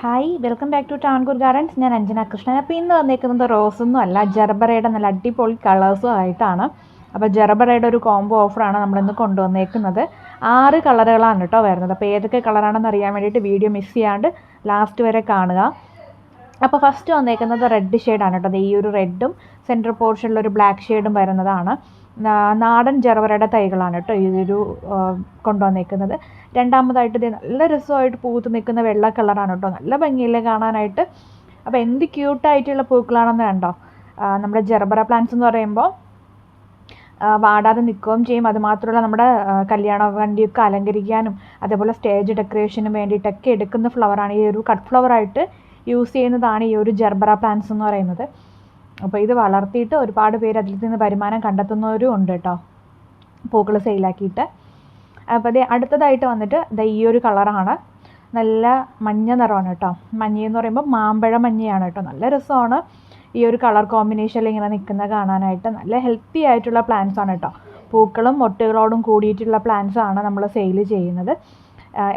Hi welcome back to ടാൺകൂർ gardens ഞാൻ അഞ്ജന കൃഷ്ണൻ. അപ്പോൾ ഇന്ന് വന്നേക്കുന്നത് റോസൊന്നും അല്ല ജർബറയുടെ നല്ല അടിപൊളി കളേഴ്സും ആയിട്ടാണ്. അപ്പോൾ ജർബറയുടെ ഒരു കോംബോ ഓഫറാണ് നമ്മളിന്ന് കൊണ്ടുവന്നേക്കുന്നത്. ആറ് കളറുകളാണ് കേട്ടോ വരുന്നത്. അപ്പോൾ ഏതൊക്കെ കളറാണെന്ന് അറിയാൻ വേണ്ടിയിട്ട് വീഡിയോ മിസ് ചെയ്യാണ്ട് ലാസ്റ്റ് വരെ കാണുക. അപ്പോൾ ഫസ്റ്റ് വന്നേക്കുന്നത് റെഡ് ഷെയ്ഡാണ് കേട്ടോ. ഈ ഒരു റെഡും സെന്റർ പോർഷനിലൊരു ബ്ലാക്ക് ഷെയ്ഡും വരുന്നതാണ്. നാടൻ ജർവറയുടെ തൈകളാണ് കേട്ടോ ആ, കൊണ്ടുവന്നേക്കുന്നത്. രണ്ടാമതായിട്ട് ഇത് നല്ല രസമായിട്ട് പൂത്ത് നിൽക്കുന്ന വെള്ള കളറാണ് കേട്ടോ. നല്ല ഭംഗിയില്ലേ കാണാനായിട്ട്. അപ്പോൾ എന്ത് ക്യൂട്ടായിട്ടുള്ള പൂക്കളാണെന്ന് കണ്ടോ? നമ്മുടെ ജർബറ പ്ലാന്റ്സ് എന്ന് പറയുമ്പോൾ വാടാതെ നിൽക്കുകയും ചെയ്യും. അതുമാത്രമല്ല നമ്മുടെ കല്യാണ വണ്ടിയൊക്കെ അലങ്കരിക്കാനും അതേപോലെ സ്റ്റേജ് ഡെക്കറേഷനും വേണ്ടിയിട്ടൊക്കെ എടുക്കുന്ന ഫ്ലവറാണ് ഈ ഒരു കട്ട് ഫ്ലവറായിട്ട് യൂസ് ചെയ്യുന്നതാണ് ഈ ഒരു ജർബറ പ്ലാന്റ്സ് എന്ന് പറയുന്നത്. അപ്പോൾ ഇത് വളർത്തിയിട്ട് ഒരുപാട് പേര് അതിൽ നിന്ന് വരുമാനം കണ്ടെത്തുന്നവരും ഉണ്ട് കേട്ടോ. പൂക്കൾ സെയിലാക്കിയിട്ട് അപ്പോൾ അത് അടുത്തതായിട്ട് വന്നിട്ട് ഇത് ഈ ഒരു കളറാണ് നല്ല മഞ്ഞ നിറമാണ് കേട്ടോ. എന്ന് പറയുമ്പോൾ മാമ്പഴ മഞ്ഞയാണ് കേട്ടോ. നല്ല രസമാണ് ഈ ഒരു കളർ കോമ്പിനേഷനിൽ ഇങ്ങനെ നിൽക്കുന്ന കാണാനായിട്ട്. നല്ല ഹെൽത്തി ആയിട്ടുള്ള പ്ലാന്റ്സ് ആണ് കേട്ടോ. പൂക്കളും മൊട്ടുകളോടും കൂടിയിട്ടുള്ള പ്ലാന്റ്സ് ആണ് നമ്മൾ സെയിൽ ചെയ്യുന്നത്.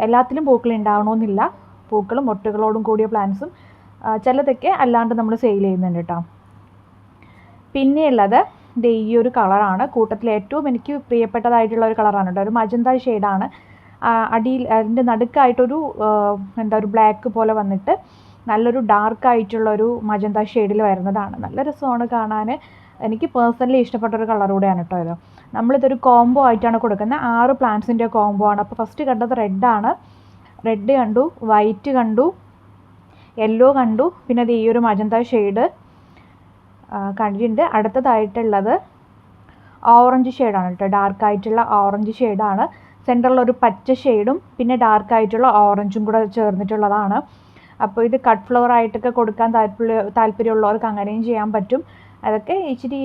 എല്ലാത്തിലും പൂക്കൾ ഉണ്ടാവണമെന്നില്ല. പൂക്കളും മൊട്ടുകളോടും കൂടിയ പ്ലാന്റ്സും ചിലതൊക്കെ അല്ലാണ്ട് നമ്മൾ സെയിൽ ചെയ്യുന്നുണ്ട് കേട്ടോ. പിന്നെയുള്ളത് ദേ ഈ ഒരു കളറാണ്. കൂട്ടത്തിൽ ഏറ്റവും എനിക്ക് പ്രിയപ്പെട്ടതായിട്ടുള്ള ഒരു കളറാണ് കേട്ടോ. ഒരു മജന്ത ഷെയ്ഡാണ്. അടിയിൽ അതിന്റെ നടുക്കായിട്ടൊരു എന്താ ഒരു ബ്ലാക്ക് പോലെ വന്നിട്ട് നല്ലൊരു ഡാർക്ക് ആയിട്ടുള്ള ഒരു മജന്ത ഷെയ്ഡിൽ വരുന്നതാണ്. നല്ല രസമാണ് കാണാൻ. എനിക്ക് പേഴ്സണലി ഇഷ്ടപ്പെട്ട ഒരു കളർ കൂടെയാണ് കേട്ടോ ഇത്. നമ്മളിതൊരു കോംബോ ആയിട്ടാണ് കൊടുക്കുന്നത്. ആറ് പ്ലാന്റ്സിന്റെ കോംബോ ആണ്. അപ്പോൾ ഫസ്റ്റ് കണ്ടത് റെഡാണ്. റെഡ് കണ്ടു വൈറ്റ് കണ്ടു യെല്ലോ കണ്ടു പിന്നെ ദേ ഈ ഒരു മജന്ത ഷെയ്ഡ്. കണ്ടിട്ടുണ്ട് അടുത്തതായിട്ടുള്ളത് ഓറഞ്ച് ഷെയ്ഡാണ് കേട്ടോ. ഡാർക്ക് ആയിട്ടുള്ള ഓറഞ്ച് ഷെയ്ഡാണ്. സെന്ററിൽ ഒരു പച്ച ഷെയ്ഡും പിന്നെ ഡാർക്ക് ആയിട്ടുള്ള ഓറഞ്ചും കൂടെ ചേർന്നിട്ടുള്ളതാണ്. അപ്പോൾ ഇത് കട്ട് ഫ്ലവർ ആയിട്ടൊക്കെ കൊടുക്കാൻ താല്പര്യ താല്പര്യമുള്ളവർക്ക് അങ്ങനെയും ചെയ്യാൻ പറ്റും. അതൊക്കെ ഇച്ചിരി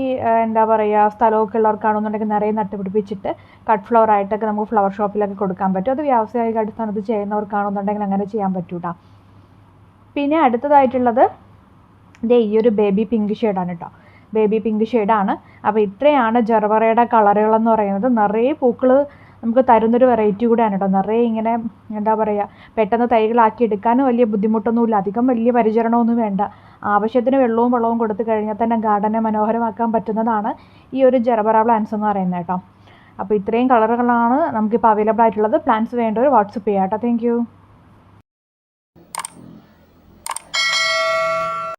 എന്താ പറയുക സ്ഥലമൊക്കെ ഉള്ളവർക്കാണെന്നുണ്ടെങ്കിൽ നിറയെ നട്ടുപിടിപ്പിച്ചിട്ട് കട്ട് ഫ്ലവർ ആയിട്ടൊക്കെ നമുക്ക് ഫ്ലവർ ഷോപ്പിലൊക്കെ കൊടുക്കാൻ പറ്റും. അത് വ്യാവസായിക അടിസ്ഥാനത്തിൽ ചെയ്യുന്നവർക്കാണെന്നുണ്ടെങ്കിൽ അങ്ങനെ ചെയ്യാൻ പറ്റൂട്ടാ. പിന്നെ അടുത്തതായിട്ടുള്ളത് ദേ ഈ ഒരു ബേബി പിങ്ക് ഷെയ്ഡാണ് കേട്ടോ ബേബി പിങ്ക് ഷെയ്ഡാണ് അപ്പോൾ ഇത്രയാണ് ജർവറയുടെ കളറുകളെന്ന് പറയുന്നത്. നിറയെ പൂക്കൾ നമുക്ക് തരുന്നൊരു വെറൈറ്റി കൂടെയാണ് കേട്ടോ നിറയെ ഇങ്ങനെ എന്താ പറയുക പെട്ടെന്ന് തൈകളാക്കി എടുക്കാനും വലിയ ബുദ്ധിമുട്ടൊന്നുമില്ല. അധികം വലിയ പരിചരണമൊന്നും വേണ്ട. ആവശ്യത്തിന് വെള്ളവും വെള്ളവും കൊടുത്തു കഴിഞ്ഞാൽ തന്നെ ഗാർഡനെ മനോഹരമാക്കാൻ പറ്റുന്നതാണ് ഈ ഒരു ജർബറ പ്ലാന്റ്സ് എന്ന് പറയുന്നത് കേട്ടോ അപ്പോൾ ഇത്രയും കളറുകളാണ് നമുക്കിപ്പോൾ അവൈലബിൾ ആയിട്ടുള്ളത്. പ്ലാന്റ്സ് വേണ്ടവർ വാട്സപ്പ് ചെയ്യാം കേട്ടോ താങ്ക്